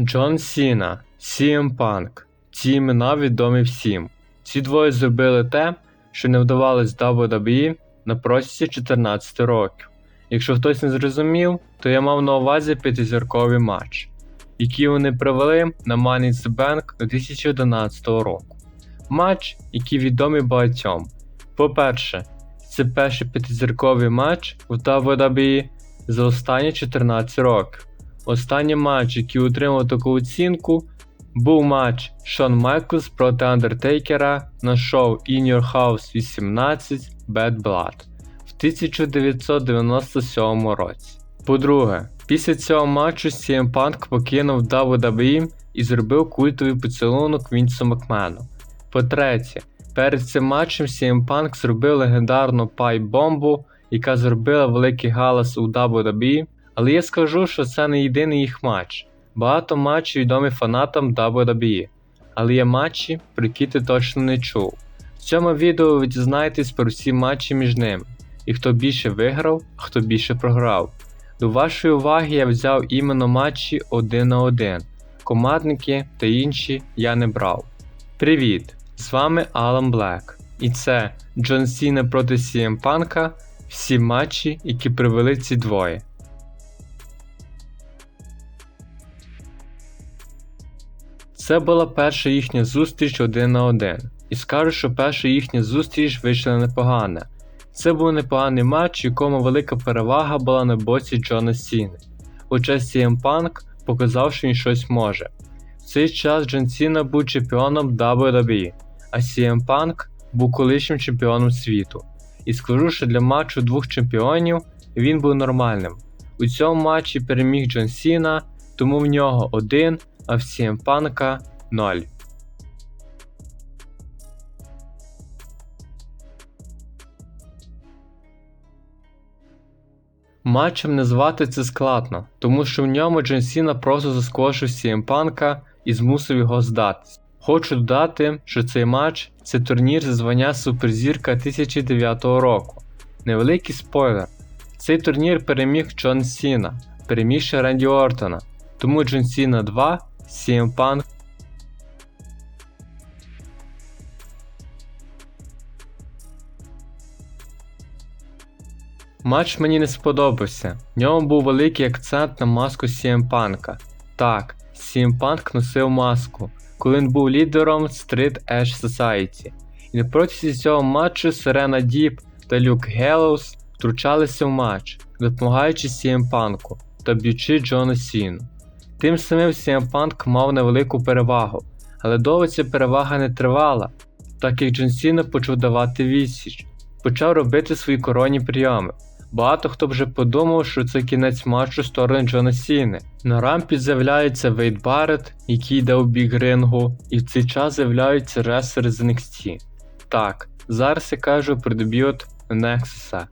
Джон Сіна, CM Punk. Ці імена відомі всім. Ці двоє зробили те, що не вдавалось WWE на протязі 14 років. Якщо хтось не зрозумів, то я мав на увазі п'ятизірковий матч, який вони провели на Money in the Bank 2011 року. Матч, який відомий багатьом. По-перше, це перший п'ятизірковий матч в WWE за останні 14 років. Останній матч, який отримав таку оцінку, був матч Шон Майклс проти Андертейкера на шоу In Your House 18 Bad Blood в 1997 році. По-друге, після цього матчу CM Punk покинув WWE і зробив культовий поцілунок Вінсу Макмену. По-третє, перед цим матчем CM Punk зробив легендарну пайп-бомбу, яка зробила великий галас у WWE, але я скажу, що це не єдиний їх матч. Багато матчів відомі фанатам WWE, але є матчі, про які ти точно не чув. В цьому відео ви дізнаєтесь про всі матчі між ними, і хто більше виграв, а хто більше програв. До вашої уваги я взяв іменно матчі 1 на 1. Командники та інші я не брав. Привіт! З вами Алан Блек. І це Джон Сіна проти CM Панка. Всі матчі, які привели ці двоє. Це була перша їхня зустріч один на один. І скажу, що перша їхня зустріч вийшла непогана. Це був непоганий матч, в якому велика перевага була на боці Джона Сіни. Хоча CM Punk показав, що він щось може. В цей час Джон Сіна був чемпіоном WWE, а CM Punk був колишнім чемпіоном світу. І скажу, що для матчу двох чемпіонів він був нормальним. У цьому матчі переміг Джон Сіна, тому в нього один, а в CM Punk 0. Матчем назвати це складно, тому що в ньому Джон Сіна просто заскочив CM Punk і змусив його здатись. Хочу додати, що цей матч це турнір за звання Суперзірка 2009 року. Невеликий спойлер. Цей турнір переміг Джон Сіна, перемігши Ренді Ортона. Тому Джон Сіна 2, CM Punk Матч мені не сподобався. В ньому був великий акцент на маску CM Punk. Так, CM Punk носив маску, коли він був лідером Street Edge Society. І на протязі цього матчу Сирена Діп та Люк Геллоус втручалися в матч, допомагаючи CM Punk та б'ючи Джона Сіну. Тим самим CM Punk мав невелику перевагу, але довго ця перевага не тривала, так як Джон Сіна почав давати відсіч, почав робити свої коронні прийоми. Багато хто вже подумав, що це кінець матчу сторони Джона Сіни. На рампі з'являється Вейд Барретт, який йде у біг рингу, і в цей час з'являються ресери з NXT. Так, зараз я кажу про дебют Nexus.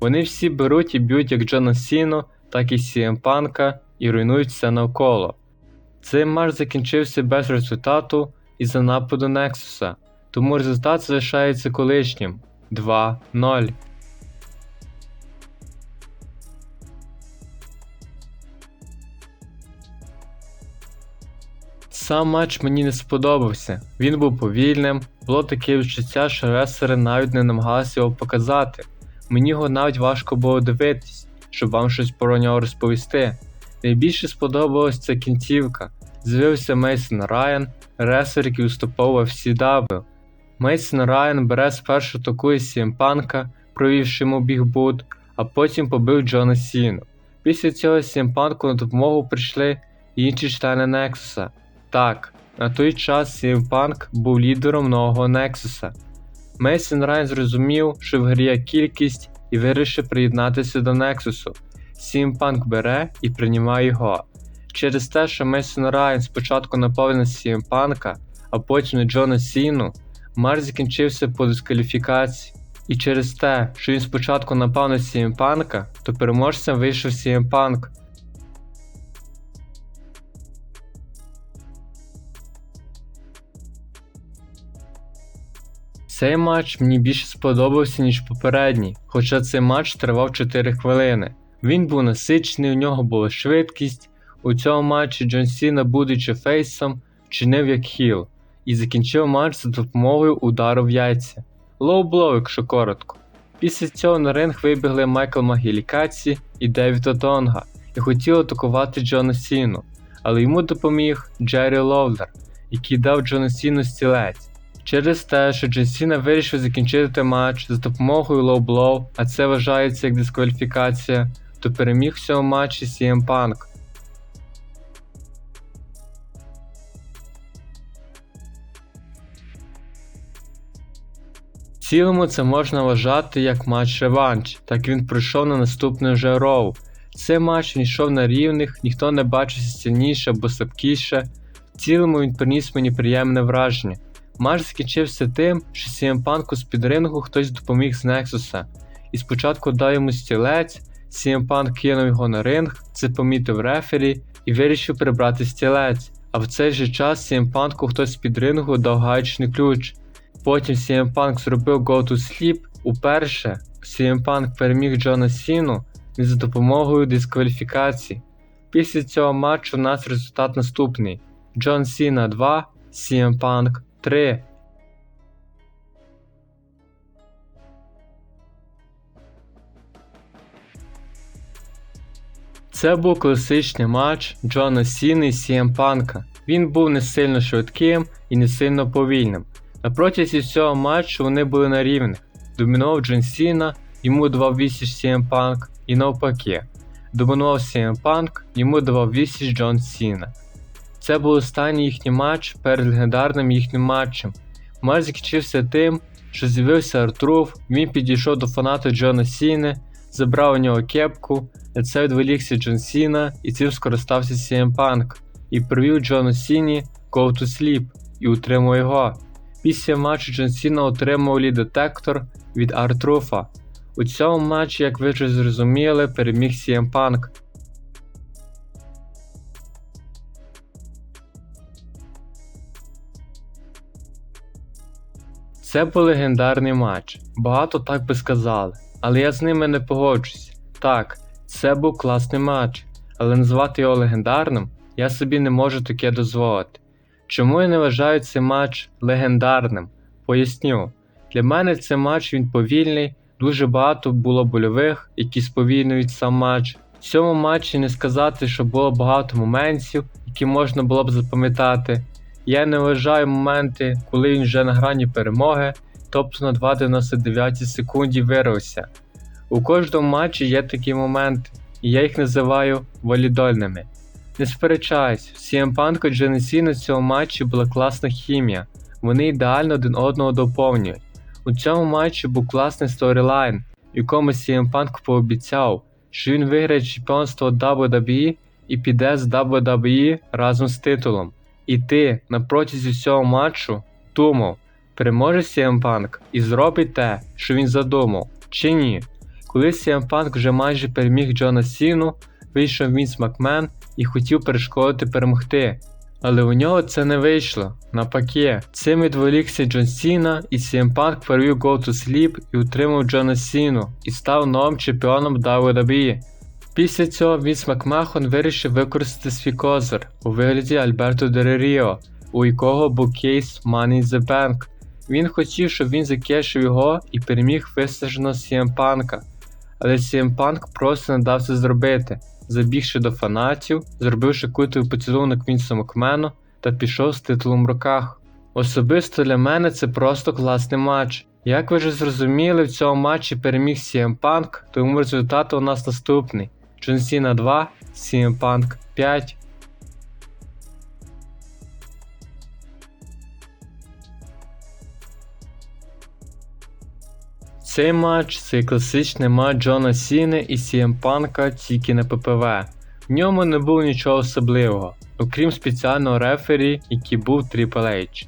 Вони всі беруть і б'ють як Джона Сіну, так і CM Панка і руйнують все навколо. Цей матч закінчився без результату із-за нападу Nexus, тому результат залишається колишнім 2-0. Сам матч мені не сподобався. Він був повільним, було таке відчуття, що ресери навіть не намагалися його показати. Мені його навіть важко було дивитись, щоб вам щось про нього розповісти. Найбільше сподобалась ця кінцівка. З'явився Мейсон Райан, ресер, який виступав в FCW. Мейсон Райан бере спершу атакує CM Панка, провівши йому бігбут, а потім побив Джона Сіну. Після цього CM Панку на допомогу прийшли інші члени Нексуса. Так, на той час Punk був лідером нового Нексуса. Мейсон Райн зрозумів, що в грі є кількість і вирішив приєднатися до Нексусу. Punk бере і приймає його. Через те, що Мейсон Райн спочатку напав на Punk, а потім на Джона Сіну, матч закінчився по дискваліфікації. І через те, що він спочатку напав на Punk, то переможцем вийшов Punk. Цей матч мені більше сподобався, ніж попередній, хоча цей матч тривав 4 хвилини. Він був насичений, у нього була швидкість, У цьому матчі Джон Сіна, будучи фейсом, чинив як хіл і закінчив матч за допомогою удару в яйця. Лоу-блоу, якщо коротко. Після цього на ринг вибігли Майкл Магілікаці і Девід Отонга і хотіли атакувати Джона Сіну, але йому допоміг Джері Ловлер, який дав Джону Сіну стілець. Через те, що Джон Сіна вирішив закінчити матч за допомогою лоу-блоу, а це вважається як дискваліфікація, то переміг в цьому матчі CM Punk. В цілому це можна вважати як матч реванш, так він пройшов на наступний вже роу. Цей матч він йшов на рівних, ніхто не бачився сильніше або слабкіше. В цілому він приніс мені приємне враження. Матч закінчився тим, що CM Punk з під рингу хтось допоміг з Нексуса. І спочатку дав йому стілець, Punk кинув його на ринг, це помітив рефері і вирішив прибрати стілець. А в цей же час Punk хтось під рингу дав гаючний ключ. Потім Punk зробив Go to Sleep. Уперше Punk переміг Джона Сіну не за допомогою дискваліфікації. Після цього матчу у нас результат наступний: Джон Сіна 2, CM Punk 3. Це був класичний матч Джона Сіни і CM Панка. Він був не сильно швидким і не сильно повільним. На протязі цього матчу вони були на рівних. Домінував Джон Сіна, йому давав відсіч CM Punk і навпаки. Домінував CM Punk, йому давав відсіч Джон Сіна. Це був останній їхній матч перед легендарним їхнім матчем. Матч закінчився тим, що з'явився Артруф, він підійшов до фаната Джона Сіни, забрав у нього кепку, на це відволікся Джон Сіна і цим скористався CM Punk і привів Джону Сіні Go to Sleep і утримав його. Після матчу Джон Сіна отримав лі-детектор від Артруфа. У цьому матчі, як ви вже зрозуміли, переміг CM Punk. Це був легендарний матч. Багато так би сказали, але я з ними не погоджусь. Так, це був класний матч, але назвати його легендарним я собі не можу таке дозволити. Чому я не вважаю цей матч легендарним? Поясню. Для мене цей матч він повільний, дуже багато було больових, які сповільнюють сам матч. В цьому матчі не сказати, що було багато моментів, які можна було б запам'ятати. Я не вважаю моменти, коли він вже на грані перемоги, тобто на 2,99 секунді вирвався. У кожному матчі є такі моменти, і я їх називаю валідольними. Не сперечаюсь, в CM Punk і Genesee на цьому матчі була класна хімія, вони ідеально один одного доповнюють. У цьому матчі був класний сторілайн, в якому CM Punk пообіцяв, що він виграє чемпіонство WWE і піде з WWE разом з титулом. І ти на протязі всього матчу думав, переможе CM Punk і зробить те, що він задумав, чи ні. Коли CM Punk вже майже переміг Джона Сіну, вийшов Вінс Макмен і хотів перешкодити перемогти. Але у нього це не вийшло. Навпаки, цим відволікся Джон Сіна, і CM Punk перевів Go to Sleep і утримав Джона Сіну і став новим чемпіоном WWE. Після цього Вінс Макмахон вирішив використати свій козир у вигляді Альберто Дереріо, у якого був кейс Money in the Bank. Він хотів, щоб він закешив його і переміг висадженого CM Punk. Але CM просто не дав це зробити, забігши до фанатів, зробивши кутовий поцілунок Вінсу Макмену та пішов з титулом в руках. Особисто для мене це просто класний матч. Як ви вже зрозуміли, в цьому матчі переміг CM тому результат у нас наступний: Джон Сіна 2, CM Punk 5. Цей матч це класичний матч Джона Сіни і CM Панка тільки на ППВ. В ньому не було нічого особливого, окрім спеціального рефері, який був Triple H.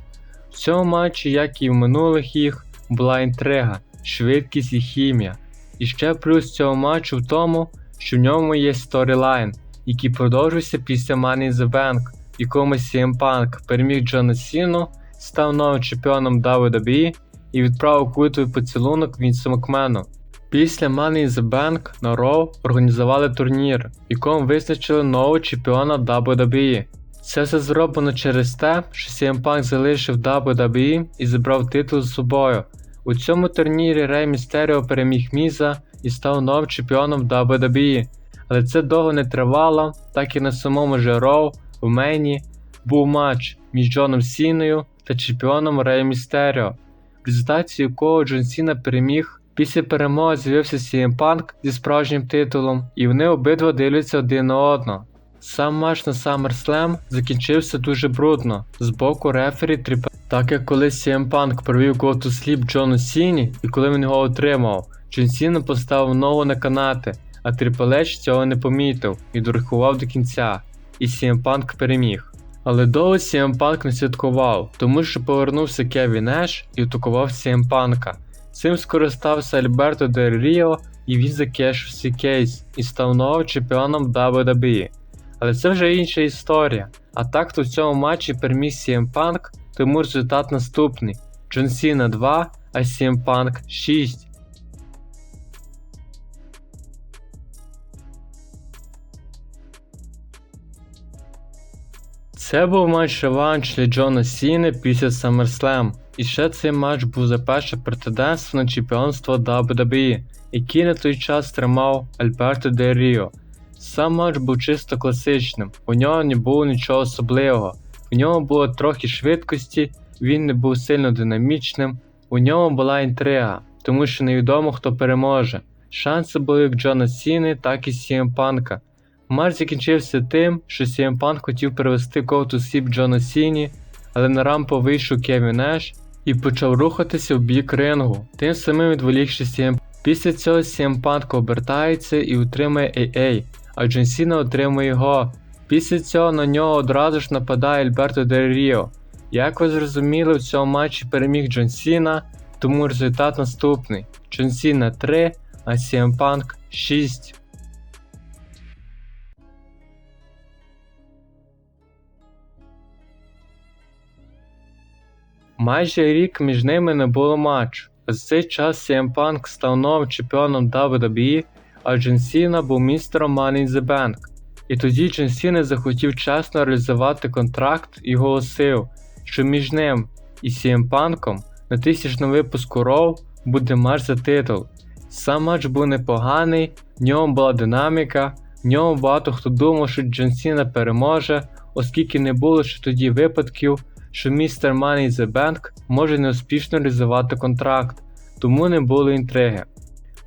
В цьому матчі, як і в минулих їх, була інтрига, швидкість і хімія. І ще плюс цього матчу в тому, що в ньому є сторілайн, який продовжився після Money in the Bank, в якому CM Punk переміг Джона Сіну, став новим чемпіоном WWE і відправив культовий поцілунок Вінсу Макмену. Після Money in the Bank на Raw організували турнір, в якому визначили нового чемпіона WWE. Це все зроблено через те, що CM Punk залишив WWE і забрав титул з собою. У цьому турнірі Рей Містеріо переміг Міза і став новим чемпіоном WWE. Але це довго не тривало, так і на самому же Raw в Мейні був матч між Джоном Сіною та чемпіоном Рей Містеріо, результаті якого Джон Сіна переміг. Після перемоги з'явився CM Punk зі справжнім титулом, і вони обидва дивляться один на одного. Сам матч на SummerSlam закінчився дуже брудно з боку рефері Тріпе. Так як коли CM Punk провів Go to Sleep Джону Сіні, і коли він його отримав, Джон Сіна поставив ногу на канати, а H цього не помітив і дорахував до кінця, і CM Punk переміг. Але довго CM Punk не святкував, тому що повернувся Кевін Еш і атакував CM Punk. Цим скористався Альберто Дель Ріо і він закешив свій кейс і став новим чемпіоном WWE. Але це вже інша історія. А так то в цьому матчі переміг CM Punk, тому результат наступний: Джон Сіна 2, а Punk 6. Це був матч реванш для Джона Сіни після SummerSlam. І ще цей матч був за перше претендентство на чемпіонство WWE, який на той час тримав Альберто Де Ріо. Сам матч був чисто класичним, у нього не було нічого особливого, в ньому було трохи швидкості, він не був сильно динамічним, у ньому була інтрига, тому що невідомо хто переможе. Шанси були як Джона Сіни, так і CM Панка. Матч закінчився тим, що CM Punk хотів Go to Sleep Джона Сіні, але на рампу вийшов Кевін Еш і почав рухатися в бік рингу, тим самим відволікши CM Після цього CM Punk обертається і утримує AA, а Джон Сіна отримує його. Після цього на нього одразу ж нападає Альберто Дель Ріо. Як ви зрозуміли, в цьому матчі переміг Джон Сіна, тому результат наступний: Джон Сіна 3, а CM Punk 6. Майже рік між ними не було матчу. За цей час CM Punk став новим чемпіоном WWE, а Джон Сіна був містером Money in the Bank. І тоді Джон Сіна захотів чесно реалізувати контракт і оголосив, що між ним і CM Punk на тисячному випуску Raw буде матч за титул. Сам матч був непоганий, в ньому була динаміка, в ньому багато хто думав, що Джон Сіна переможе, оскільки не було ще тоді випадків що містер Money the Bank може неуспішно реалізувати контракт, тому не було інтриги.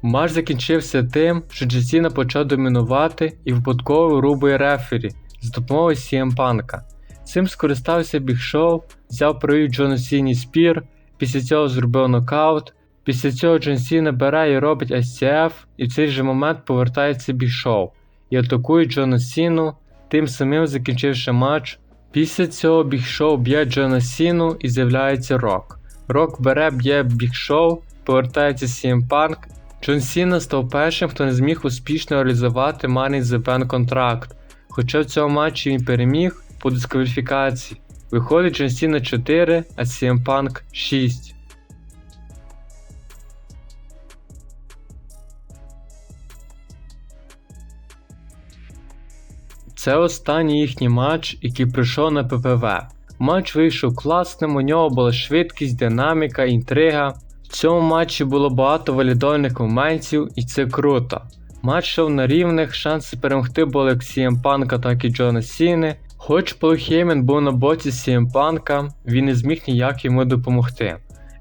Матч закінчився тим, що Джесіна почав домінувати і випадково вирубує рефері з допомогою CM Punk. Цим скористався Біг Шоу, взяв провів Джона Сіні спір, після цього зробив нокаут. Після цього Джон Сіна бере і робить SCF, і в цей же момент повертається Біг Шоу і атакує Джона Сіну, тим самим закінчивши матч Після цього Біг Шоу б'є Джона Сіну і з'являється Рок. Рок бере, б'є Біг Шоу, повертається CM Punk. Джон Сіна став першим, хто не зміг успішно реалізувати Money the Bank контракт. Хоча в цьому матчі він переміг по дискваліфікації. Виходить Джон Сіна 4, а CM Punk 6. Це останній їхній матч, який прийшов на ППВ. Матч вийшов класним, у нього була швидкість, динаміка, інтрига. В цьому матчі було багато валідольних моментів, і це круто. Матч йшов на рівних, шанси перемогти були як CM Панка, так і Джона Сіни. Хоч Пол Хеймен був на боці CM Панка, він не зміг ніяк йому допомогти.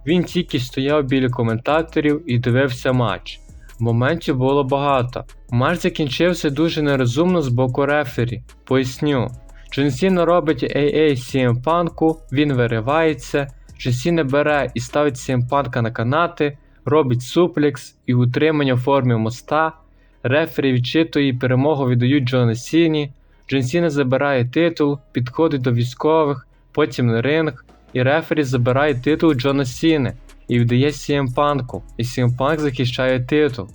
Він тільки стояв біля коментаторів і дивився матч. Моментів було багато. Матч закінчився дуже нерозумно з боку рефері. Поясню. Джон Сіна робить AA CM Панку, він виривається, Джон Сіна бере і ставить CM Панка на канати, робить суплекс і утримання в формі моста. Рефері відчитує і перемогу віддають Джона Сіні. Джон Сіна забирає титул, підходить до військових, потім на ринг, і рефері забирає титул Джона Сіни і віддає CM Панку, і CM Панк захищає титул.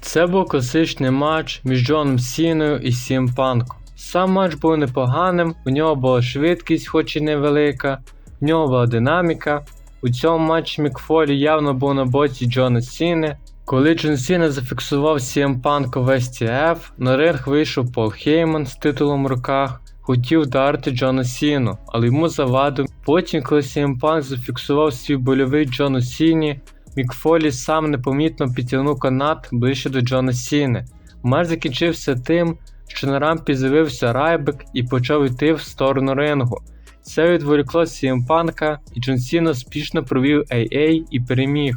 Це був класичний матч між Джоном Сіною і CM Панком. Сам матч був непоганим, у нього була швидкість, хоч і невелика, в нього була динаміка. У цьому матчі Мікфолі явно був на боці Джона Сіни. Коли Джон Сіна зафіксував CM Punk в STF, на ринг вийшов Пол Хейман з титулом в руках, хотів вдарити Джона Сіну, але йому завадив. Потім, коли CM Punk зафіксував свій больовий Джону Сіні, Мікфолі сам непомітно підтягнув канат ближче до Джона Сіни. Матч закінчився тим, що на рампі з'явився Райбек і почав йти в сторону рингу. Це відволікло CM Панка, і Джон Сіна успішно провів AA і переміг.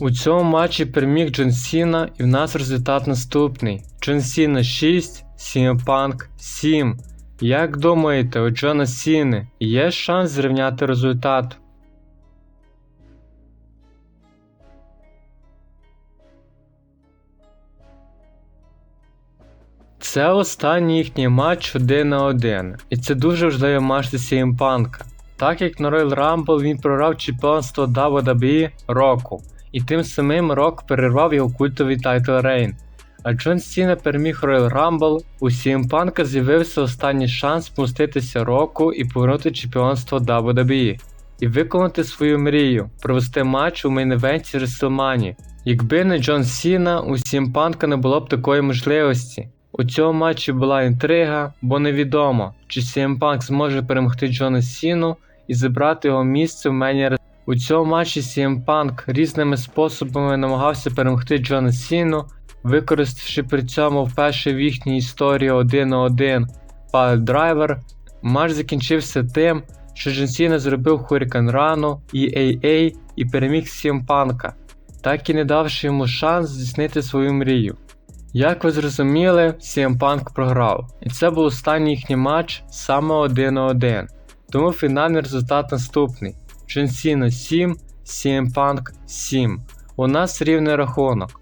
У цьому матчі переміг Джон Сіна, і в нас результат наступний: Джон Сіна 6, CM Punk 7. Як думаєте, у Джона Сіни є шанс зрівняти результат? Це останній їхній матч один на один, і це дуже важливий матч для Punk. Так як на Royal Rumble він програв чемпіонство WWE року, і тим самим рок перервав його культовий тайтл Рейн. А Джон Сіна переміг Royal Rumble, у Punk з'явився останній шанс помститися року і повернути чемпіонство WWE. І виконати свою мрію провести матч у мейн-евенті WrestleMania. Якби не Джон Сіна, у Punk не було б такої можливості. У цьому матчі була інтрига, бо невідомо, чи Punk зможе перемогти Джона Сіну і забрати його місце в мені. У цьому матчі CM Punk різними способами намагався перемогти Джона Сіну, використавши при цьому вперше в їхній історії один на один драйвер. Матч закінчився тим, що Джон Сіна зробив Hurricane Рану і AA і переміг CM Punk, так і не давши йому шанс здійснити свою мрію. Як ви зрозуміли, CM Punk програв, і це був останній їхній матч саме один на один. Тому фінальний результат наступний: Джон Сіна 7, CM Punk 7. У нас рівний рахунок.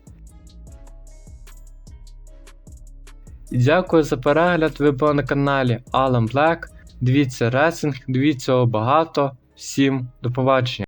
Дякую за перегляд. Ви були на каналі Alan Black. Дивіться ресинг, дивіться його багато. Всім до побачення.